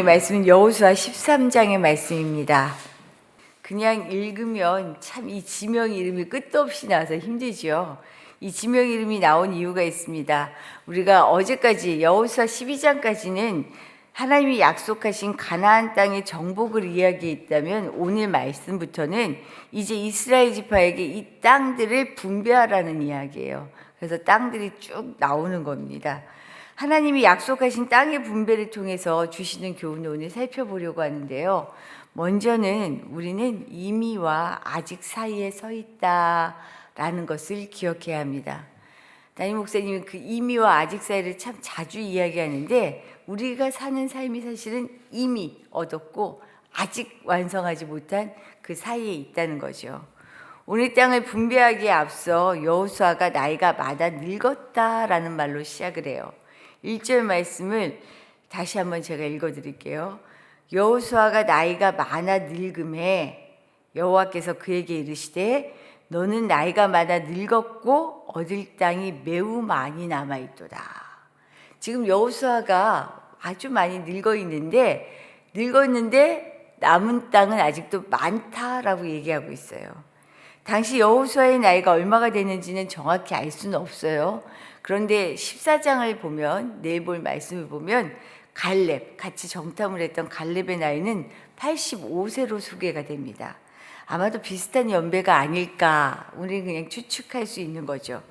오늘 말씀은 여호수아 13장의 말씀입니다. 그냥 읽으면 참 이 지명 이름이 끝도 없이 나와서 힘들지요. 이 지명 이름이 나온 이유가 있습니다. 우리가 어제까지 여호수아 12장까지는 하나님이 약속하신 가나안 땅의 정복을 이야기했다면 오늘 말씀부터는 이제 이스라엘 지파에게 이 땅들을 분배하라는 이야기예요. 그래서 땅들이 쭉 나오는 겁니다. 하나님이 약속하신 땅의 분배를 통해서 주시는 교훈을 오늘 살펴보려고 하는데요. 먼저는 우리는 이미와 아직 사이에 서 있다라는 것을 기억해야 합니다. 담임 목사님은 그 이미와 아직 사이를 참 자주 이야기하는데 우리가 사는 삶이 사실은 이미 얻었고 아직 완성하지 못한 그 사이에 있다는 거죠. 오늘 땅을 분배하기에 앞서 여호수아가 나이가 많아 늙었다라는 말로 시작을 해요. 1절 말씀을 다시 한번 제가 읽어 드릴게요. 여호수아가 나이가 많아 늙음에 여호와께서 그에게 이르시되 너는 나이가 많아 늙었고 얻을 땅이 매우 많이 남아 있도다. 지금 여호수아가 아주 많이 늙어 있는데 늙었는데 남은 땅은 아직도 많다라고 얘기하고 있어요. 당시 여호수아의 나이가 얼마가 되는지는 정확히 알 수는 없어요. 그런데 14장을 보면 내일 볼 말씀을 보면 갈렙 같이 정탐을 했던 갈렙의 나이는 85세로 소개가 됩니다. 아마도 비슷한 연배가 아닐까 우리는 그냥 추측할 수 있는 거죠.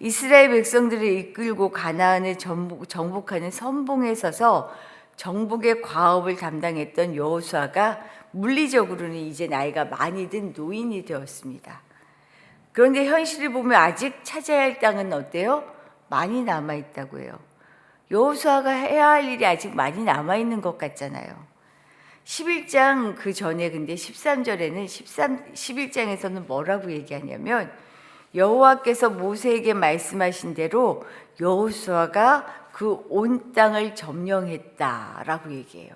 이스라엘 백성들을 이끌고 가나안을 정복하는 선봉에 서서 정복의 과업을 담당했던 여호수아가 물리적으로는 이제 나이가 많이 든 노인이 되었습니다. 그런데 현실을 보면 아직 찾아야 할 땅은 어때요? 많이 남아 있다고 해요. 여호수아가 해야 할 일이 아직 많이 남아 있는 것 같잖아요. 11장 그 전에 근데 13절에는 13 11장에서는 뭐라고 얘기하냐면 여호와께서 모세에게 말씀하신 대로 여호수아가 그 온 땅을 점령했다라고 얘기해요.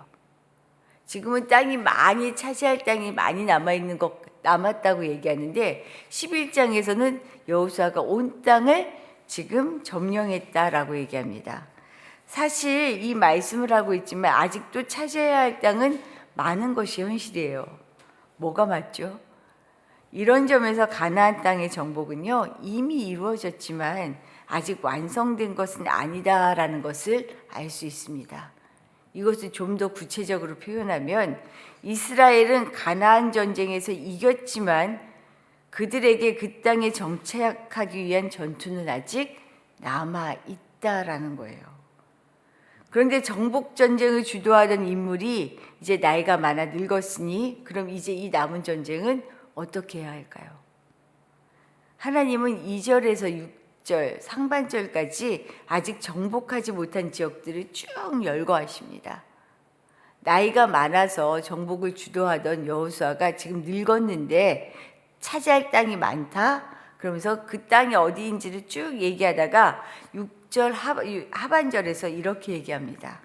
지금은 땅이 많이 차지할 땅이 많이 남아 있는 것 남았다고 얘기하는데 11장에서는 여호수아가 온 땅을 지금 점령했다라고 얘기합니다. 사실 이 말씀을 하고 있지만 아직도 차지해야 할 땅은 많은 것이 현실이에요. 뭐가 맞죠? 이런 점에서 가나안 땅의 정복은요 이미 이루어졌지만 아직 완성된 것은 아니다라는 것을 알 수 있습니다. 이것을 좀 더 구체적으로 표현하면 이스라엘은 가나안 전쟁에서 이겼지만 그들에게 그 땅에 정착하기 위한 전투는 아직 남아 있다라는 거예요. 그런데 정복 전쟁을 주도하던 인물이 이제 나이가 많아 늙었으니 그럼 이제 이 남은 전쟁은 어떻게 해야 할까요? 하나님은 2절에서 6절 상반절까지 아직 정복하지 못한 지역들을 쭉 열거하십니다. 나이가 많아서 정복을 주도하던 여호수아가 지금 늙었는데 차지할 땅이 많다. 그러면서 그 땅이 어디인지를 쭉 얘기하다가 6절 하반절에서 이렇게 얘기합니다.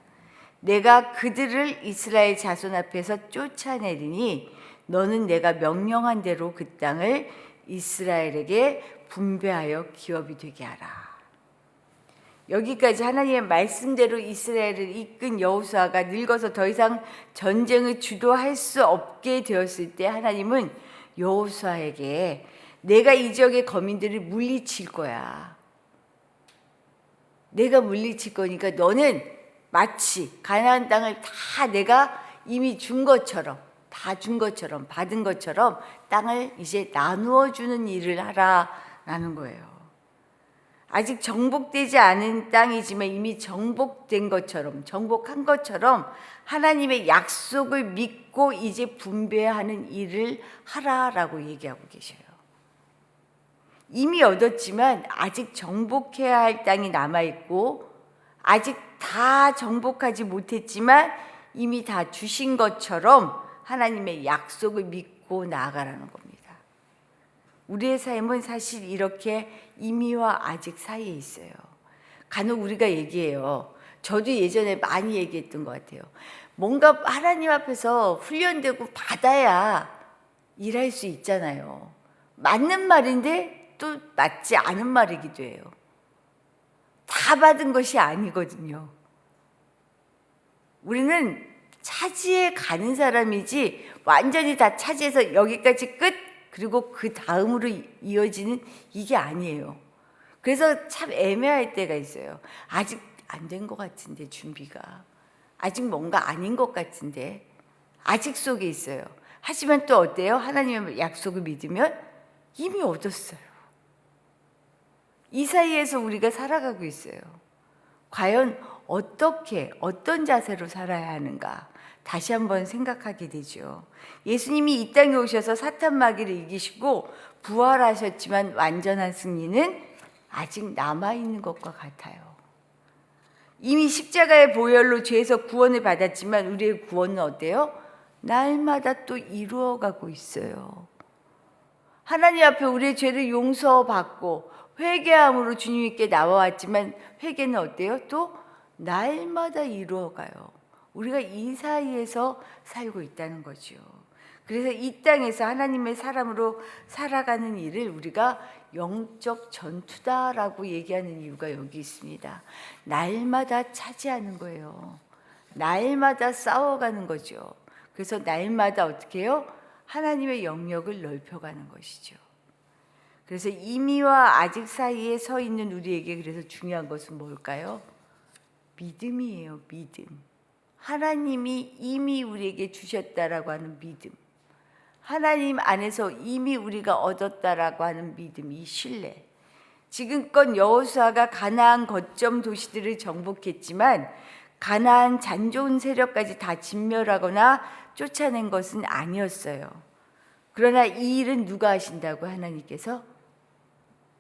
내가 그들을 이스라엘 자손 앞에서 쫓아내리니 너는 내가 명령한 대로 그 땅을 이스라엘에게 분배하여 기업이 되게 하라. 여기까지 하나님의 말씀대로 이스라엘을 이끈 여호수아가 늙어서 더 이상 전쟁을 주도할 수 없게 되었을 때 하나님은 여호수아에게 내가 이 지역의 거민들을 물리칠 거야. 내가 물리칠 거니까 너는 마치 가나안 땅을 다 내가 이미 준 것처럼 다 준 것처럼 받은 것처럼 땅을 이제 나누어 주는 일을 하라라는 거예요. 아직 정복되지 않은 땅이지만 이미 정복된 것처럼 정복한 것처럼 하나님의 약속을 믿고 이제 분배하는 일을 하라라고 얘기하고 계셔요. 이미 얻었지만 아직 정복해야 할 땅이 남아 있고 아직 다 정복하지 못했지만 이미 다 주신 것처럼 하나님의 약속을 믿고 나아가라는 겁니다. 우리의 삶은 사실 이렇게 이미와 아직 사이에 있어요. 간혹 우리가 얘기해요. 저도 예전에 많이 얘기했던 것 같아요. 뭔가 하나님 앞에서 훈련되고 받아야 일할 수 있잖아요. 맞는 말인데 또 맞지 않은 말이기도 해요. 다 받은 것이 아니거든요. 우리는 차지해 가는 사람이지 완전히 다 차지해서 여기까지 끝 그리고 그 다음으로 이- 이어지는 이게 아니에요. 그래서 참 애매할 때가 있어요. 아직 안 된 것 같은데 준비가 아직 뭔가 아닌 것 같은데 아직 속에 있어요. 하지만 또 어때요? 하나님의 약속을 믿으면 이미 얻었어요. 이 사이에서 우리가 살아가고 있어요. 과연 어떻게 어떤 자세로 살아야 하는가 다시 한번 생각하게 되죠. 예수님이 이 땅에 오셔서 사탄 마귀를 이기시고 부활하셨지만 완전한 승리는 아직 남아 있는 것과 같아요. 이미 십자가의 보혈로 죄에서 구원을 받았지만 우리의 구원은 어때요? 날마다 또 이루어가고 있어요. 하나님 앞에 우리의 죄를 용서받고 회개함으로 주님께 나와왔지만 회개는 어때요? 또 날마다 이루어가요. 우리가 이 사이에서 살고 있다는 거죠. 그래서 이 땅에서 하나님의 사람으로 살아가는 일을 우리가 영적 전투다라고 얘기하는 이유가 여기 있습니다. 날마다 차지하는 거예요. 날마다 싸워가는 거죠. 그래서 날마다 어떻게 해요? 하나님의 영역을 넓혀가는 것이죠. 그래서 이미와 아직 사이에 서 있는 우리에게 그래서 중요한 것은 뭘까요? 믿음이에요, 믿음. 하나님이 이미 우리에게 주셨다라고 하는 믿음. 하나님 안에서 이미 우리가 얻었다라고 하는 믿음, 이 신뢰. 지금껏 여호수아가 가나안 거점 도시들을 정복했지만 가나안 잔 좋은 세력까지 다 진멸하거나 쫓아낸 것은 아니었어요. 그러나 이 일은 누가 하신다고 하나님께서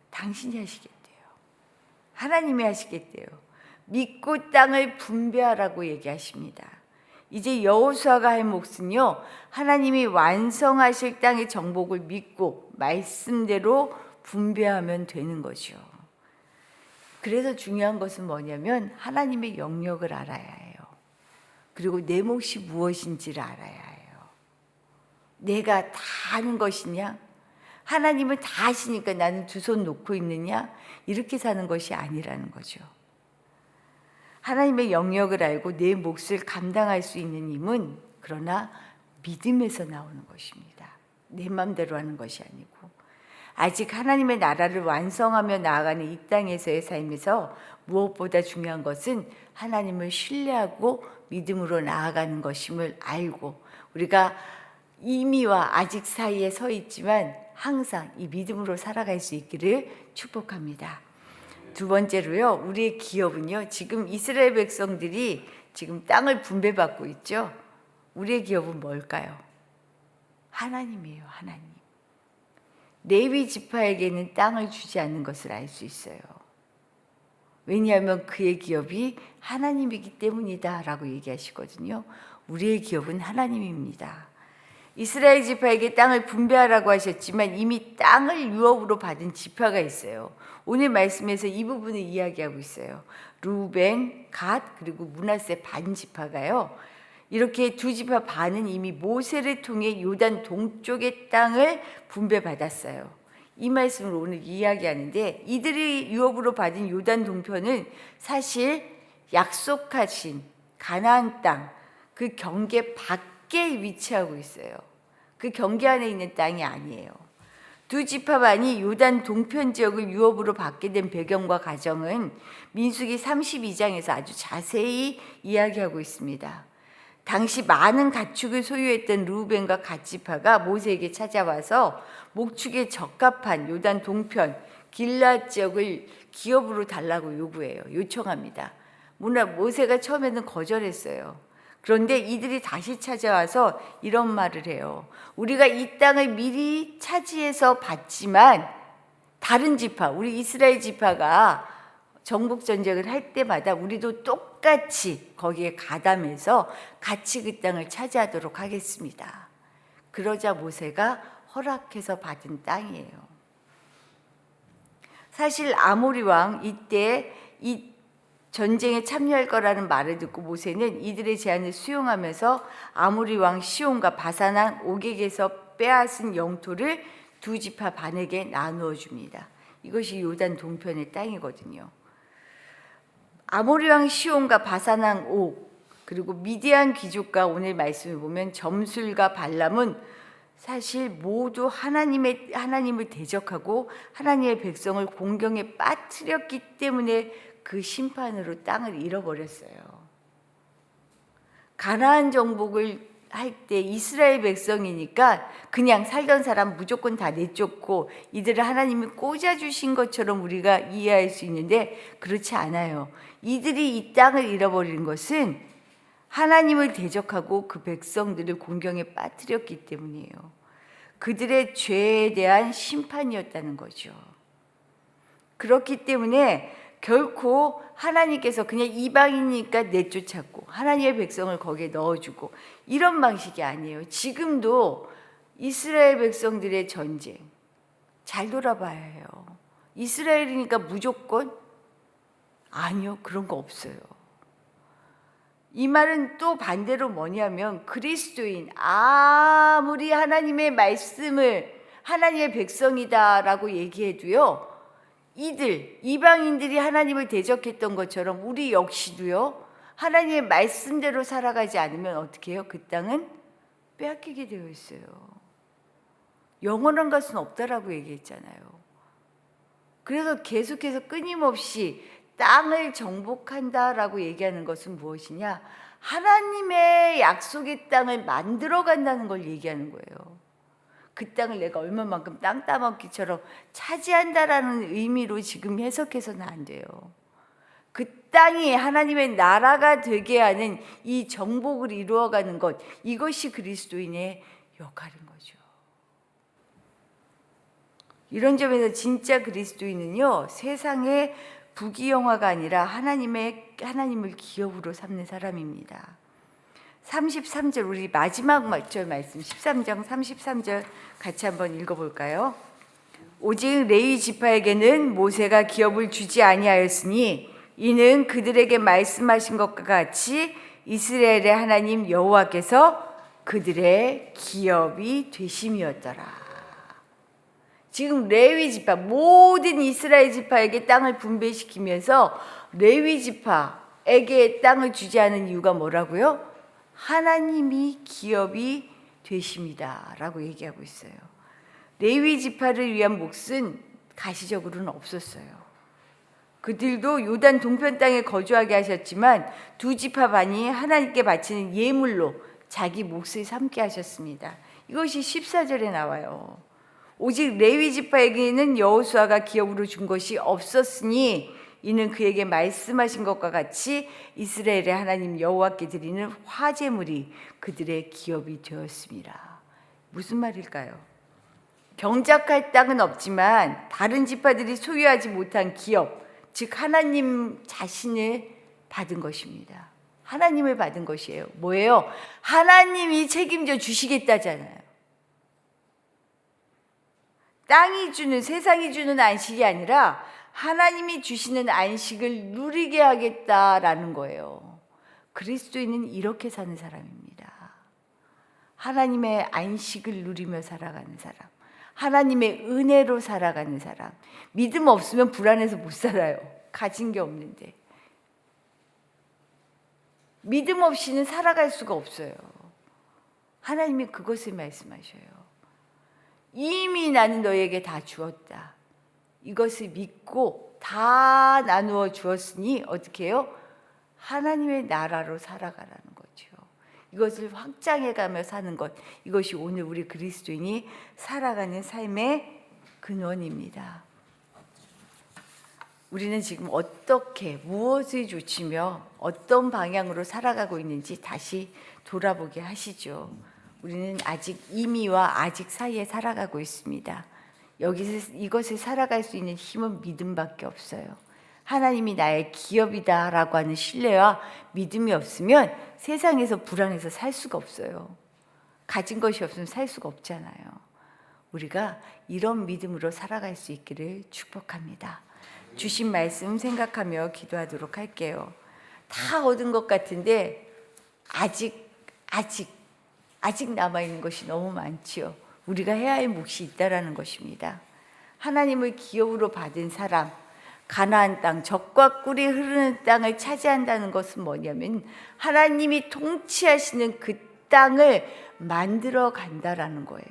당신이 하시겠대요. 하나님이 하시겠대요. 믿고 땅을 분배하라고 얘기하십니다. 이제 여호수아가 할 몫은요. 하나님이 완성하실 땅의 정복을 믿고 말씀대로 분배하면 되는 거죠. 그래서 중요한 것은 뭐냐면 하나님의 영역을 알아야 해요. 그리고 내 몫이 무엇인지를 알아야 해요. 내가 다 아는 것이냐? 하나님은 다 아시니까 나는 두 손 놓고 있느냐? 이렇게 사는 것이 아니라는 거죠. 하나님의 영역을 알고 내 몫을 감당할 수 있는 힘은 그러나 믿음에서 나오는 것입니다. 내 마음대로 하는 것이 아니고 아직 하나님의 나라를 완성하며 나아가는 이 땅에서의 삶에서 무엇보다 중요한 것은 하나님을 신뢰하고 믿음으로 나아가는 것임을 알고 우리가 이미와 아직 사이에 서 있지만 항상 이 믿음으로 살아갈 수 있기를 축복합니다. 두 번째로요, 우리의 기업은요, 지금 이스라엘 백성들이 지금 땅을 분배받고 있죠. 우리의 기업은 뭘까요? 하나님이에요, 하나님. 레위 지파에게는 땅을 주지 않는 것을 알 수 있어요. 왜냐하면 그의 기업이 하나님이기 때문이다라고 얘기하시거든요. 우리의 기업은 하나님입니다. 이스라엘 지파에게 땅을 분배하라고 하셨지만 이미 땅을 유업으로 받은 지파가 있어요. 오늘 말씀에서 이 부분을 이야기하고 있어요. 루벤, 갓 그리고 문하세 반 지파가요. 이렇게 두 지파 반은 이미 모세를 통해 요단 동쪽의 땅을 분배받았어요. 이 말씀을 오늘 이야기하는데 이들이 유업으로 받은 요단 동편은 사실 약속하신 가나안 땅 그 경계 밖 에 위치하고 있어요. 그 경계 안에 있는 땅이 아니에요. 두 지파반이 요단 동편 지역을 유업으로 받게 된 배경과 과정은 민수기 32장에서 아주 자세히 이야기하고 있습니다. 당시 많은 가축을 소유했던 루벤과 갓지파가 모세에게 찾아와서 목축에 적합한 요단 동편 길라 지역을 기업으로 달라고 요구해요. 요청합니다. 문화 모세가 처음에는 거절했어요. 그런데 이들이 다시 찾아와서 이런 말을 해요. 우리가 이 땅을 미리 차지해서 받지만 다른 지파, 우리 이스라엘 지파가 정복 전쟁을 할 때마다 우리도 똑같이 거기에 가담해서 같이 그 땅을 차지하도록 하겠습니다. 그러자 모세가 허락해서 받은 땅이에요. 사실 아모리 왕 이때 이 전쟁에 참여할 거라는 말을 듣고 모세는 이들의 제안을 수용하면서 아모리 왕 시온과 바사난 옥에게서 빼앗은 영토를 두 지파 반에게 나누어 줍니다. 이것이 요단 동편의 땅이거든요. 아모리 왕 시온과 바사난 옥 그리고 미디안 귀족과 오늘 말씀을 보면 점술과 발람은 사실 모두 하나님의 하나님을 대적하고 하나님의 백성을 공경에 빠뜨렸기 때문에 그 심판으로 땅을 잃어버렸어요. 가나안 정복을 할 때 이스라엘 백성이니까 그냥 살던 사람 무조건 다 내쫓고 이들을 하나님이 꽂아 주신 것처럼 우리가 이해할 수 있는데 그렇지 않아요. 이들이 이 땅을 잃어버린 것은 하나님을 대적하고 그 백성들을 공경에 빠뜨렸기 때문이에요. 그들의 죄에 대한 심판이었다는 거죠. 그렇기 때문에 결코 하나님께서 그냥 이방이니까 내쫓았고 하나님의 백성을 거기에 넣어주고 이런 방식이 아니에요. 지금도 이스라엘 백성들의 전쟁 잘 돌아봐야 해요. 이스라엘이니까 무조건 아니요 그런 거 없어요. 이 말은 또 반대로 뭐냐면 그리스도인 아무리 하나님의 말씀을 하나님의 백성이다라고 얘기해도요. 이들 이방인들이 하나님을 대적했던 것처럼 우리 역시도요. 하나님의 말씀대로 살아가지 않으면 어떻게 해요? 그 땅은 빼앗기게 되어 있어요. 영원한 것은 없다라고 얘기했잖아요. 그래서 계속해서 끊임없이 땅을 정복한다라고 얘기하는 것은 무엇이냐? 하나님의 약속의 땅을 만들어 간다는 걸 얘기하는 거예요. 그 땅을 내가 얼마만큼 땅 따먹기처럼 차지한다라는 의미로 지금 해석해서는 안 돼요. 그 땅이 하나님의 나라가 되게 하는 이 정복을 이루어가는 것, 이것이 그리스도인의 역할인 거죠. 이런 점에서 진짜 그리스도인은요, 세상의 부귀영화가 아니라 하나님의 하나님을 기업으로 삼는 사람입니다. 33절 우리 마지막 절 말씀 13장 33절 같이 한번 읽어 볼까요? 오직 레위 지파에게는 모세가 기업을 주지 아니하였으니 이는 그들에게 말씀하신 것과 같이 이스라엘의 하나님 여호와께서 그들의 기업이 되심이었더라. 지금 레위 지파 모든 이스라엘 지파에게 땅을 분배시키면서 레위 지파에게 땅을 주지 않은 이유가 뭐라고요? 하나님이 기업이 되십니다라고 얘기하고 있어요. 레위 지파를 위한 몫은 가시적으로는 없었어요. 그들도 요단 동편 땅에 거주하게 하셨지만 두 지파 반이 하나님께 바치는 예물로 자기 몫을 삼게 하셨습니다. 이것이 14절에 나와요. 오직 레위 지파에게는 여호수아가 기업으로 준 것이 없었으니 이는 그에게 말씀하신 것과 같이 이스라엘의 하나님 여호와께 드리는 화제물이 그들의 기업이 되었습니다. 무슨 말일까요? 경작할 땅은 없지만 다른 지파들이 소유하지 못한 기업, 즉 하나님 자신을 받은 것입니다. 하나님을 받은 것이에요. 뭐예요? 하나님이 책임져 주시겠다잖아요. 땅이 주는 세상이 주는 안식이 아니라 하나님이 주시는 안식을 누리게 하겠다라는 거예요. 그리스도인은 이렇게 사는 사람입니다. 하나님의 안식을 누리며 살아가는 사람. 하나님의 은혜로 살아가는 사람. 믿음 없으면 불안해서 못 살아요. 가진 게 없는데. 믿음 없이는 살아갈 수가 없어요. 하나님이 그것을 말씀하셔요. 이미 나는 너에게 다 주었다. 이것을 믿고 다 나누어 주었으니 어떻게 해요? 하나님의 나라로 살아가라는 거죠. 이것을 확장해 가며 사는 것. 이것이 오늘 우리 그리스도인이 살아가는 삶의 근원입니다. 우리는 지금 어떻게 무엇을 조치며 어떤 방향으로 살아가고 있는지 다시 돌아보게 하시죠. 우리는 아직 이미와 아직 사이에 살아가고 있습니다. 여기서 이것을 살아갈 수 있는 힘은 믿음밖에 없어요. 하나님이 나의 기업이다라고 하는 신뢰와 믿음이 없으면 세상에서 불안해서 살 수가 없어요. 가진 것이 없으면 살 수가 없잖아요. 우리가 이런 믿음으로 살아갈 수 있기를 축복합니다. 주신 말씀 생각하며 기도하도록 할게요. 다 얻은 것 같은데 아직 아직 아직 남아 있는 것이 너무 많지요. 우리가 해야 할 몫이 있다라는 것입니다. 하나님을 기업으로 받은 사람, 가나안 땅 적과 꿀이 흐르는 땅을 차지한다는 것은 뭐냐면 하나님이 통치하시는 그 땅을 만들어 간다라는 거예요.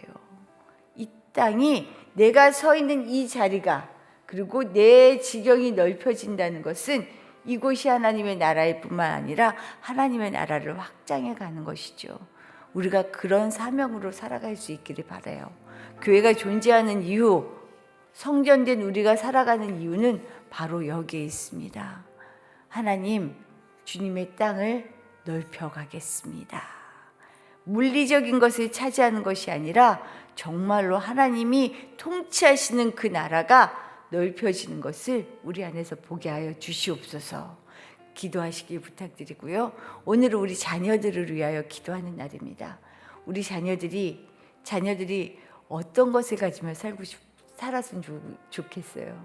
이 땅이 내가 서 있는 이 자리가 그리고 내 지경이 넓혀진다는 것은 이곳이 하나님의 나라일 뿐만 아니라 하나님의 나라를 확장해 가는 것이죠. 우리가 그런 사명으로 살아갈 수 있기를 바라요. 교회가 존재하는 이유, 성전된 우리가 살아가는 이유는 바로 여기에 있습니다. 하나님, 주님의 땅을 넓혀 가겠습니다. 물리적인 것을 차지하는 것이 아니라 정말로 하나님이 통치하시는 그 나라가 넓혀지는 것을 우리 안에서 보게 하여 주시옵소서. 기도하시길 부탁드리고요. 오늘은 우리 자녀들을 위하여 기도하는 날입니다. 우리 자녀들이 자녀들이 어떤 것을 가지며 살고 싶 살았으면 좋, 좋겠어요.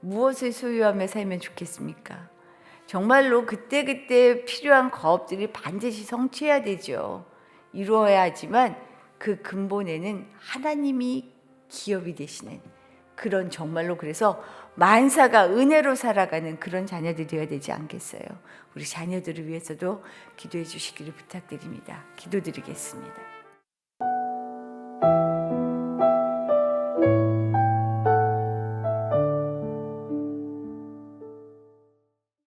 무엇을 소유하며 살면 좋겠습니까? 정말로 그때 그때 필요한 거업들이 반드시 성취해야 되죠. 이루어야 하지만 그 근본에는 하나님이 기업이 되시는 그런 정말로 그래서 만사가 은혜로 살아가는 그런 자녀들이 되어야 되지 않겠어요. 우리 자녀들을 위해서도 기도해 주시기를 부탁드립니다. 기도드리겠습니다.